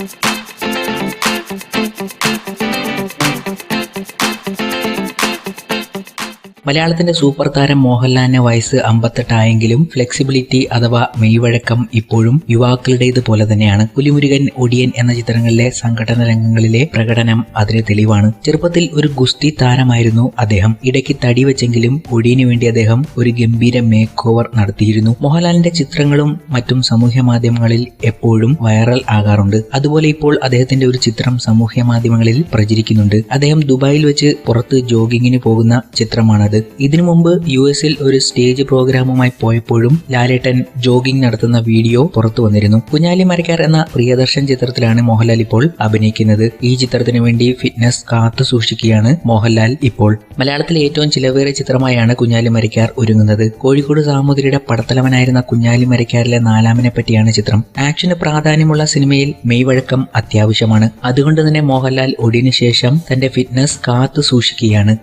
Thank you. മലയാളത്തിന്റെ super താരം മോഹൻലാലിന് വയസ്സ് അമ്പത്തെട്ടായെങ്കിലും ഫ്ലെക്സിബിലിറ്റി അഥവാ മെയ്വഴക്കം ഇപ്പോഴും യുവാക്കളുടേത് പോലെ തന്നെയാണ്. പുലിമുരുകൻ ഒടിയൻ എന്ന ചിത്രങ്ങളിലെ സംഘടന രംഗങ്ങളിലെ പ്രകടനം അതിന് തെളിവാണ്. ചെറുപ്പത്തിൽ ഒരു ഗുസ്തി താരമായിരുന്നു അദ്ദേഹം. ഇടയ്ക്ക് തടി വെച്ചെങ്കിലും ഒടിയനു വേണ്ടി അദ്ദേഹം ഒരു ഗംഭീര മേക്ക് ഓവർ നടത്തിയിരുന്നു. മോഹൻലാലിന്റെ ചിത്രങ്ങളും മറ്റും സാമൂഹ്യ മാധ്യമങ്ങളിൽ എപ്പോഴും വൈറൽ ആകാറുണ്ട്. അതുപോലെ ഇപ്പോൾ അദ്ദേഹത്തിന്റെ ഒരു ചിത്രം സാമൂഹ്യ മാധ്യമങ്ങളിൽ പ്രചരിക്കുന്നുണ്ട്. അദ്ദേഹം ദുബായിൽ വെച്ച് പുറത്ത് ജോഗിങ്ങിന് പോകുന്ന ചിത്രമാണത് ഇതിനു മുമ്പ് യു എസിൽ ഒരു സ്റ്റേജ് പ്രോഗ്രാമുമായി പോയപ്പോഴും ലാലേട്ടൻ ജോഗിംഗ് നടത്തുന്ന വീഡിയോ പുറത്തു വന്നിരുന്നു. കുഞ്ഞാലി മരക്കാർ എന്ന പ്രിയദർശൻ ചിത്രത്തിലാണ് മോഹൻലാൽ ഇപ്പോൾ അഭിനയിക്കുന്നത്. ഈ ചിത്രത്തിനു വേണ്ടി ഫിറ്റ്നസ് കാത്തു സൂക്ഷിക്കുകയാണ് മോഹൻലാൽ ഇപ്പോൾ. മലയാളത്തിലെ ഏറ്റവും ചിലവേറിയ ചിത്രമായാണ് കുഞ്ഞാലി മരക്കാർ ഒരുങ്ങുന്നത്. കോഴിക്കോട് സാമൂതിരിയുടെ പടത്തലവനായിരുന്ന കുഞ്ഞാലി മരക്കാരിലെ നാലാമനെ പറ്റിയാണ് ചിത്രം. ആക്ഷന് പ്രാധാന്യമുള്ള സിനിമയിൽ മെയ്വഴക്കം അത്യാവശ്യമാണ്. അതുകൊണ്ട് തന്നെ മോഹൻലാൽ ഒടിനു ശേഷം തന്റെ ഫിറ്റ്നസ് കാത്തു സൂക്ഷിക്കുകയാണ്.